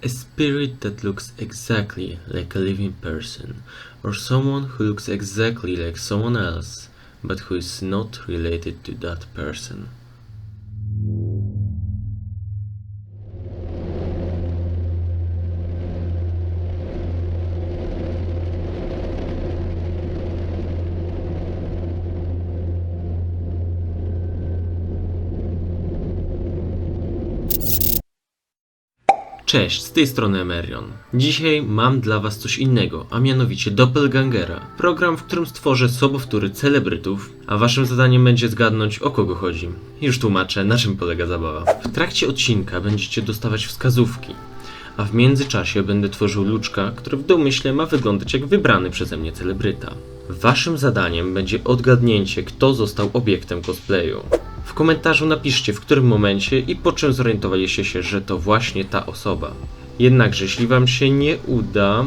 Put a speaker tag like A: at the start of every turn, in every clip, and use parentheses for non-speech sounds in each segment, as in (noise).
A: A spirit that looks exactly like a living person, or someone who looks exactly like someone else, but who is not related to that person. Cześć, z tej strony Emerion. Dzisiaj mam dla was coś innego, a mianowicie Doppelgangera. Program, w którym stworzę sobowtóry celebrytów, a waszym zadaniem będzie zgadnąć o kogo chodzi. Już tłumaczę, na czym polega zabawa. W trakcie odcinka będziecie dostawać wskazówki, a w międzyczasie będę tworzył luczka, który w domyśle ma wyglądać jak wybrany przeze mnie celebryta. Waszym zadaniem będzie odgadnięcie, kto został obiektem cosplayu. W komentarzu napiszcie, w którym momencie i po czym zorientowaliście się, że to właśnie ta osoba. Jednakże, jeśli wam się nie uda,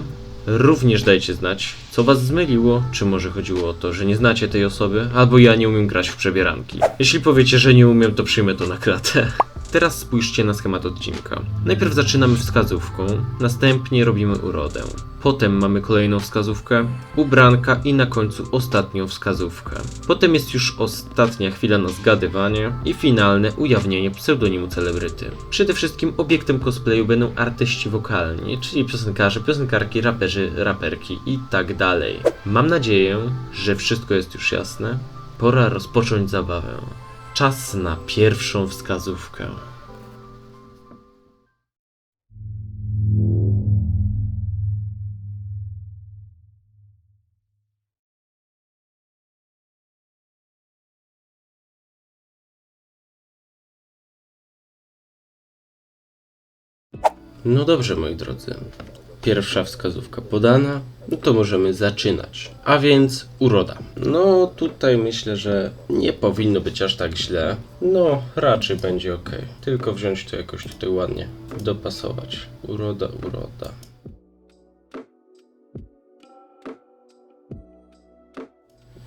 A: również dajcie znać, co was zmyliło, czy może chodziło o to, że nie znacie tej osoby, albo ja nie umiem grać w przebieranki. Jeśli powiecie, że nie umiem, to przyjmę to na klatę. Teraz spójrzcie na schemat odcinka. Najpierw zaczynamy wskazówką, następnie robimy urodę. Potem mamy kolejną wskazówkę, ubranka i na końcu ostatnią wskazówkę. Potem jest już ostatnia chwila na zgadywanie i finalne ujawnienie pseudonimu celebryty. Przede wszystkim obiektem cosplayu będą artyści wokalni, czyli piosenkarze, piosenkarki, raperzy, raperki i tak dalej. Mam nadzieję, że wszystko jest już jasne. Pora rozpocząć zabawę. Czas na pierwszą wskazówkę. No dobrze, moi drodzy. Pierwsza wskazówka podana, no to możemy zaczynać. A więc uroda. No tutaj myślę, że nie powinno być aż tak źle. No raczej będzie ok. Tylko wziąć to jakoś tutaj ładnie, dopasować. Uroda, uroda.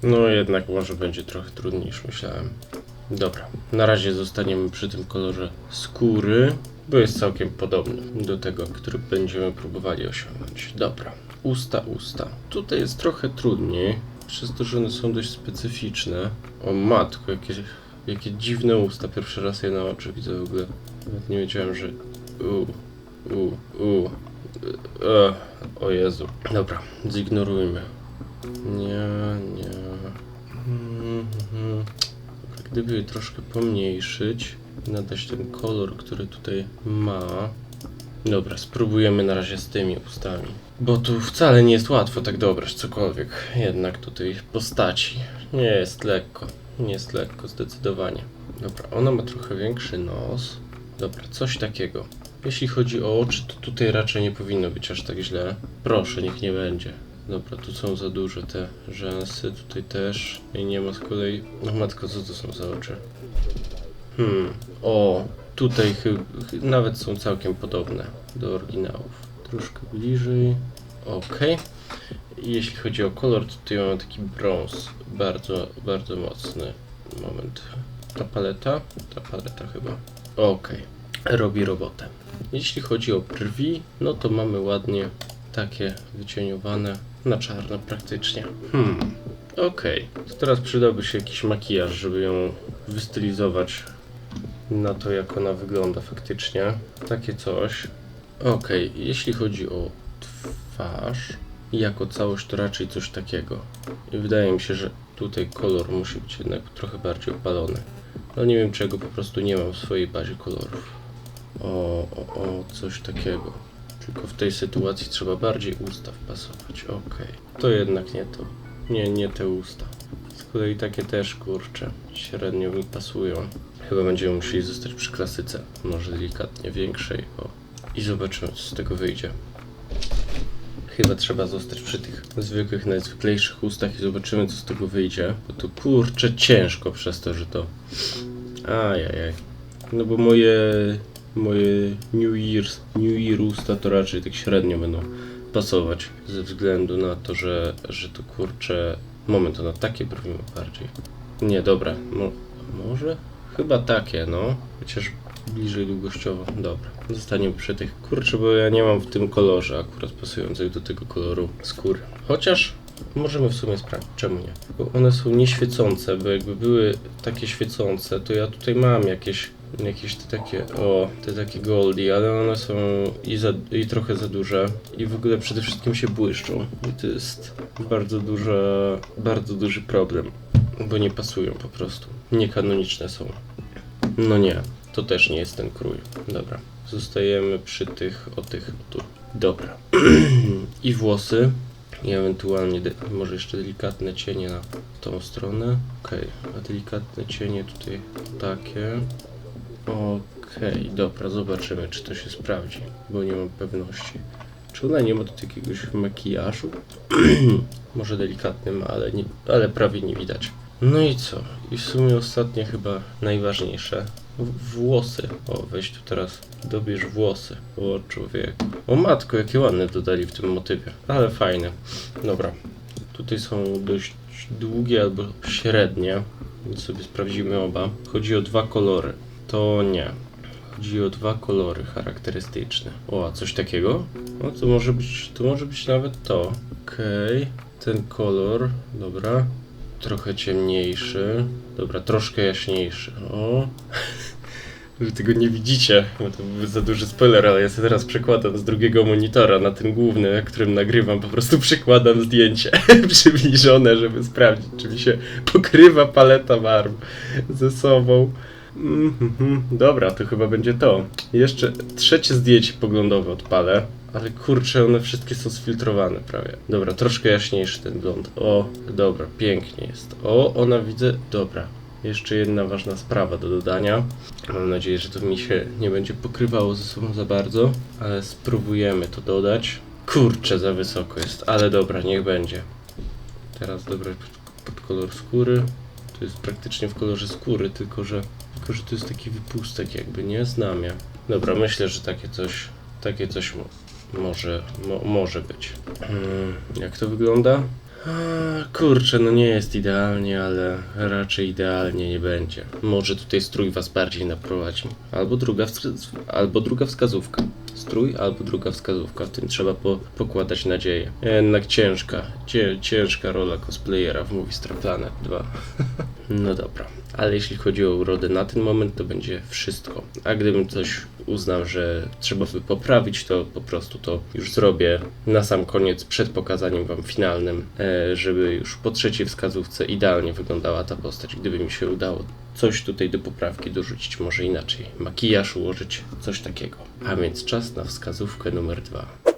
A: No jednak może będzie trochę trudniej niż myślałem. Dobra, na razie zostaniemy przy tym kolorze skóry, bo jest całkiem podobny do tego, który będziemy próbowali osiągnąć. Dobra, usta, usta. Tutaj jest trochę trudniej, przez to, że one są dość specyficzne. O matko, jakie, jakie dziwne usta. Pierwszy raz je na oczy widzę w ogóle. Nawet nie wiedziałem, że... U, u, u. E, o Jezu. Dobra, zignorujmy. Nie, nie. Mhm, mhm. Gdyby je troszkę pomniejszyć, nadać ten kolor, który tutaj ma. Dobra, spróbujemy na razie z tymi ustami. Bo tu wcale nie jest łatwo tak dobrać cokolwiek. Jednak tutaj postaci. Nie jest lekko. Nie jest lekko, zdecydowanie. Dobra, ona ma trochę większy nos. Dobra, coś takiego. Jeśli chodzi o oczy, to tutaj raczej nie powinno być aż tak źle. Proszę, niech nie będzie. Dobra, tu są za duże te rzęsy, tutaj też. I nie ma z kolei... No matko, co to są za oczy? Hmm, o, tutaj chyba nawet są całkiem podobne do oryginałów. Troszkę bliżej. Ok. Jeśli chodzi o kolor, to tutaj mamy taki brąz. Bardzo, bardzo mocny. Moment. Ta paleta? Ta paleta chyba. Ok. Robi robotę. Jeśli chodzi o brwi, no to mamy ładnie takie wycieniowane na czarno praktycznie. Hmm. Okej. To teraz przydałby się jakiś makijaż, żeby ją wystylizować na to, jak ona wygląda faktycznie. Takie coś. Okej, jeśli chodzi o twarz, jako całość, to raczej coś takiego. I wydaje mi się, że tutaj kolor musi być jednak trochę bardziej opalony. No nie wiem czego, po prostu nie mam w swojej bazie kolorów. O, o, o, coś takiego. Tylko w tej sytuacji trzeba bardziej usta wpasować. Okej. To jednak nie to. Nie, nie te usta. Z kolei takie też kurcze. Średnio mi pasują. Chyba będziemy musieli zostać przy klasyce. Może delikatnie większej. O. I zobaczymy co z tego wyjdzie. Chyba trzeba zostać przy tych zwykłych, najzwyklejszych ustach i zobaczymy co z tego wyjdzie. Bo to kurczę ciężko przez to, że to... Ajajaj. No bo moje... Moje New Year's, New Year usta to raczej tak średnio będą pasować. Ze względu na to, że, że to kurczę... Moment, ona takie ma bardziej. Nie, dobra. Mo, może? Chyba takie, no. Chociaż bliżej długościowo. Dobra. Zostaniemy przy tych. Kurczę, bo ja nie mam w tym kolorze akurat pasujących do tego koloru skóry. Chociaż możemy w sumie sprawdzić, czemu nie. Bo one są nieświecące, bo jakby były takie świecące, to ja tutaj mam jakieś jakieś te takie, o, te takie goldie, ale one są i, za, i trochę za duże i w ogóle przede wszystkim się błyszczą i to jest bardzo duża, bardzo duży problem, bo nie pasują po prostu, niekanoniczne są. No nie, to też nie jest ten krój. Dobra, zostajemy przy tych, o tych tu. Dobra. (clears throat) I włosy. I ewentualnie może jeszcze delikatne cienie na tą stronę. Okej, a delikatne cienie tutaj takie. Okej, dobra, zobaczymy czy to się sprawdzi, bo nie mam pewności. Czy ona nie ma tutaj jakiegoś makijażu? (clears throat) może delikatnym, ale, nie, ale prawie nie widać. No i co? I w sumie ostatnie chyba najważniejsze. W- Włosy. O, weź tu teraz dobierz włosy. O człowieku. O matko, jakie ładne dodali w tym motywie. Ale fajne. Dobra. Tutaj są dość długie albo średnie. Więc sobie sprawdzimy oba. Chodzi o dwa kolory. To nie. Chodzi o dwa kolory charakterystyczne. O, a coś takiego? O, to może być, to może być nawet to. Okej. Ten kolor, dobra. Trochę ciemniejszy. Dobra, troszkę jaśniejszy. O. (laughs) Wy tego nie widzicie, bo to byłby za duży spoiler, ale ja sobie teraz przekładam z drugiego monitora na ten główny, którym nagrywam, po prostu przekładam zdjęcie (laughs) przybliżone, żeby sprawdzić, czy mi się pokrywa paleta barw ze sobą. Mhm, Dobra, to chyba będzie to. Jeszcze trzecie zdjęcie poglądowe odpalę. Ale kurczę, one wszystkie są sfiltrowane prawie. Dobra, troszkę jaśniejszy ten blond. O, dobra, pięknie jest. O, ona widzę. Dobra. Jeszcze jedna ważna sprawa do dodania. Mam nadzieję, że to mi się nie będzie pokrywało ze sobą za bardzo, ale spróbujemy to dodać. Kurczę, za wysoko jest, ale dobra, niech będzie. Teraz dobrać pod kolor skóry. To jest praktycznie w kolorze skóry, tylko że, tylko że to jest taki wypustek jakby, nie? Znamie. Dobra, myślę, że takie coś, takie coś mo może, mo może być. Mm, jak to wygląda? Kurczę, no nie jest idealnie, ale raczej idealnie nie będzie. Może tutaj strój was bardziej naprowadzi. Albo druga, albo druga wskazówka. Strój albo druga wskazówka. W tym trzeba po pokładać nadzieję. Jednak ciężka, ciężka rola cosplayera w Movie Star Planet 2. (laughs) no dobra. Ale jeśli chodzi o urodę na ten moment, to będzie wszystko. A gdybym coś uznał, że trzeba by poprawić, to po prostu to już zrobię na sam koniec, przed pokazaniem wam finalnym, e, żeby już po trzeciej wskazówce idealnie wyglądała ta postać. Gdyby mi się udało coś tutaj do poprawki dorzucić, może inaczej, makijaż ułożyć, coś takiego. A więc czas na wskazówkę numer dwa.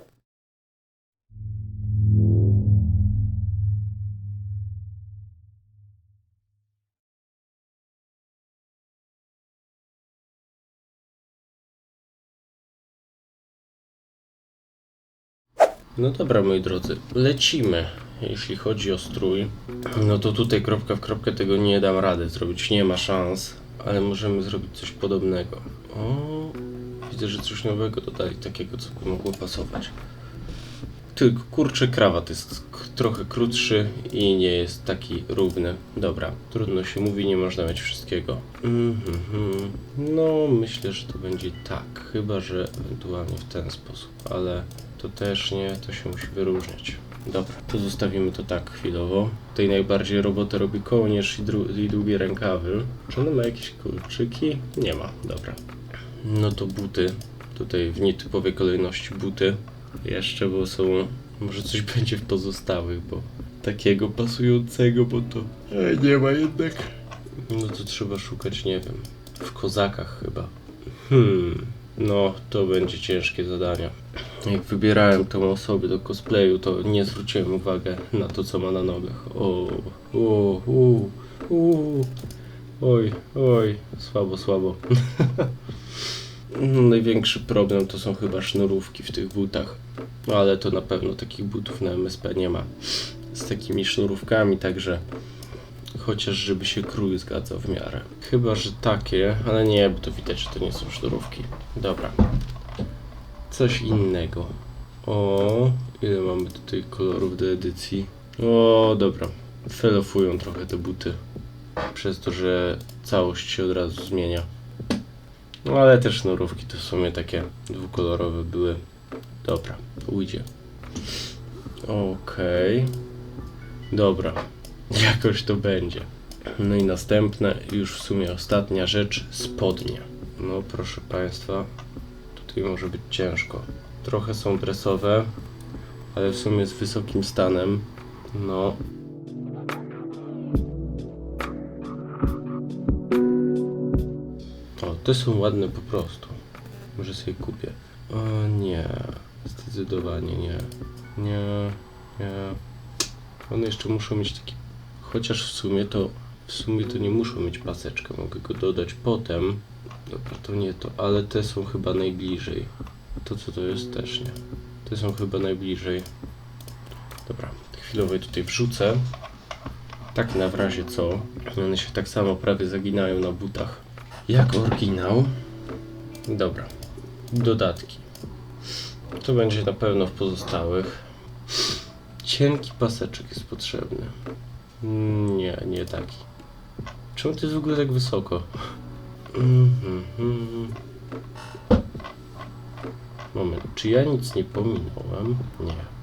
A: No dobra, moi drodzy, lecimy. Jeśli chodzi o strój, no to tutaj kropka w kropkę tego nie dam rady zrobić, nie ma szans, ale możemy zrobić coś podobnego. O, widzę, że coś nowego dodali, takiego, co mogło pasować. Tylko kurczę, krawat jest trochę krótszy i nie jest taki równy. Dobra, trudno się mówi, nie można mieć wszystkiego. Mhm. No, myślę, że to będzie tak, chyba że ewentualnie w ten sposób, ale to też nie, to się musi wyróżniać. Dobra, to zostawimy to tak chwilowo. Tutaj najbardziej robotę robi kołnierz i, i długie rękawy. Czy one ma jakieś kolczyki? Nie ma, dobra. No to buty. Tutaj w nietypowej kolejności buty. Jeszcze, bo są... Może coś (laughs) będzie w pozostałych, bo takiego pasującego, bo to e, nie ma jednak. No to trzeba szukać, nie wiem, w kozakach chyba. Hmm, no to będzie ciężkie zadanie. Jak wybierałem tą osobę do cosplayu, to nie zwróciłem uwagi na to, co ma na nogach. O, o, u, u, oj, oj, słabo, słabo. (laughs) Największy problem to są chyba sznurówki w tych butach, ale to na pewno takich butów na MSP nie ma z takimi sznurówkami, także chociaż żeby się krój zgadzał w miarę. Chyba, że takie, ale nie, bo to widać, że to nie są sznurówki. Dobra. Coś innego. O, ile mamy tutaj kolorów do edycji? O, dobra. Felofują trochę te buty. Przez to, że całość się od razu zmienia. No ale te sznurówki to w sumie takie dwukolorowe były. Dobra, ujdzie. Okej. Dobra, (laughs) jakoś to będzie. No i następne, już w sumie ostatnia rzecz, spodnie. No proszę Państwa, tutaj może być ciężko. Trochę są dresowe, ale w sumie z wysokim stanem. No. Te są ładne po prostu. Może sobie kupię. O nie, zdecydowanie nie. Nie, nie. One jeszcze muszą mieć taki. Chociaż w sumie to. W sumie to nie muszą mieć paseczkę. Mogę go dodać potem. Dobra, to nie to, ale te są chyba najbliżej. To co to jest też nie. Te są chyba najbliżej. Dobra, chwilowo je tutaj wrzucę. Tak na razie co. One się tak samo prawie zaginają na butach. Jak oryginał. Dobra. Dodatki. To będzie na pewno w pozostałych. Cienki paseczek jest potrzebny. Nie, nie taki. Czemu to jest w ogóle tak wysoko? Mhm, mhm. Moment, czy ja nic nie pominąłem? Nie.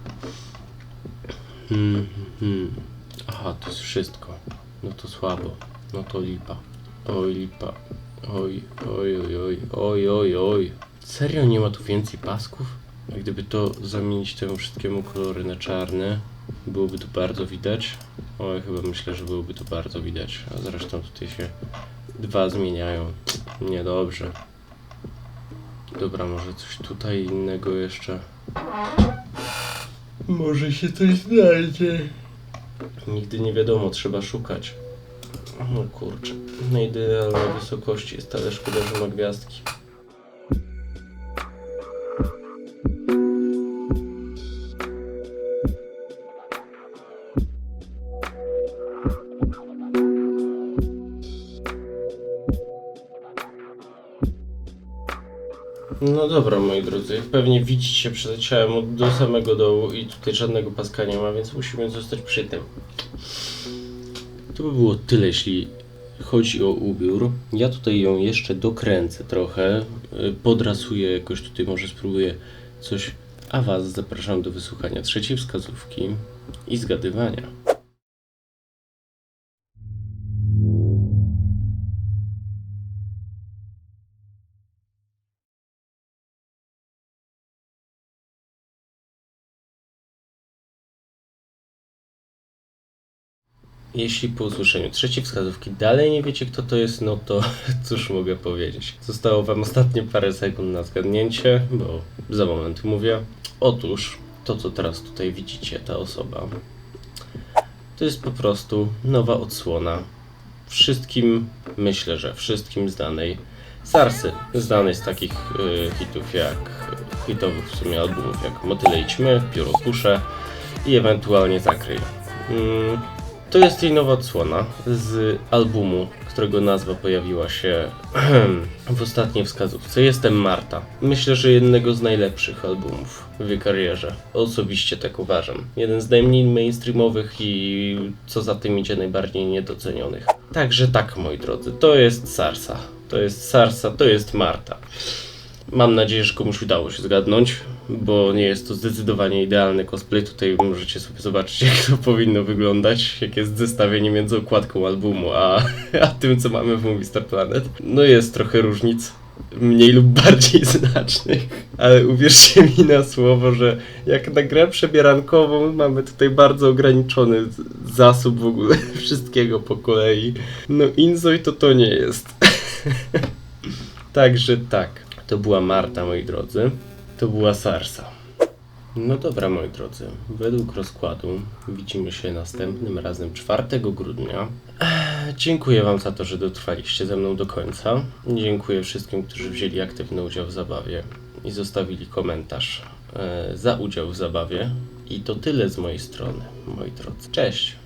A: Mhm. Aha, to jest wszystko. No to słabo. No to lipa. Oj, lipa. Oj, oj, oj, oj, oj, oj, oj. Serio nie ma tu więcej pasków? A gdyby to zamienić temu wszystkiemu kolory na czarne, byłoby to bardzo widać. Oj, chyba myślę, że byłoby to bardzo widać. A zresztą tutaj się dwa zmieniają. Niedobrze. Dobra, może coś tutaj innego jeszcze. Może się coś znajdzie. Nigdy nie wiadomo, trzeba szukać. No kurczę. Na idealnej wysokości jest, ale szkoda, że ma gwiazdki. No dobra, moi drodzy, pewnie widzicie, przeleciałem do samego dołu i tutaj żadnego paska nie ma, więc musimy zostać przy tym. To by było tyle, jeśli chodzi o ubiór. Ja tutaj ją jeszcze dokręcę trochę, y, podrasuję jakoś tutaj, może spróbuję coś, a Was zapraszam do wysłuchania trzeciej wskazówki i zgadywania. Jeśli po usłyszeniu trzeciej wskazówki dalej nie wiecie kto to jest, no to (laughs) cóż mogę powiedzieć. Zostało wam ostatnie parę sekund na zgadnięcie, bo za moment mówię. Otóż to co teraz tutaj widzicie, ta osoba, to jest po prostu nowa odsłona wszystkim, myślę, że wszystkim znanej Sarsy, znanej z takich y, hitów jak hitowych w sumie albumów jak Motyle i Ćmy, Pióro Kusze i ewentualnie Zakryj. Mm, to jest jej nowa odsłona z albumu, którego nazwa pojawiła się (clears throat) w ostatniej wskazówce. Jestem Marta. Myślę, że jednego z najlepszych albumów w jej karierze. Osobiście tak uważam. Jeden z najmniej mainstreamowych i co za tym idzie najbardziej niedocenionych. Także tak, moi drodzy, to jest Sarsa. To jest Sarsa, to jest Marta. Mam nadzieję, że komuś udało się zgadnąć, bo nie jest to zdecydowanie idealny cosplay. Tutaj możecie sobie zobaczyć, (laughs) jak to powinno wyglądać, jak jest zestawienie między okładką albumu, a, a tym, co mamy w Movie Star Planet. No jest trochę różnic, mniej lub (laughs) bardziej znacznych, ale uwierzcie mi na słowo, że jak na grę przebierankową mamy tutaj bardzo ograniczony zasób w ogóle (laughs) wszystkiego po kolei. No Inzoi to to nie jest. Także tak, to była Marta, moi drodzy. To była Sarsa. No dobra, moi drodzy, według rozkładu widzimy się następnym razem 4 grudnia. Dziękuję Wam za to, że dotrwaliście ze mną do końca. Dziękuję wszystkim, którzy wzięli aktywny udział w zabawie i zostawili komentarz e, za udział w zabawie. I to tyle z mojej strony, moi drodzy. Cześć!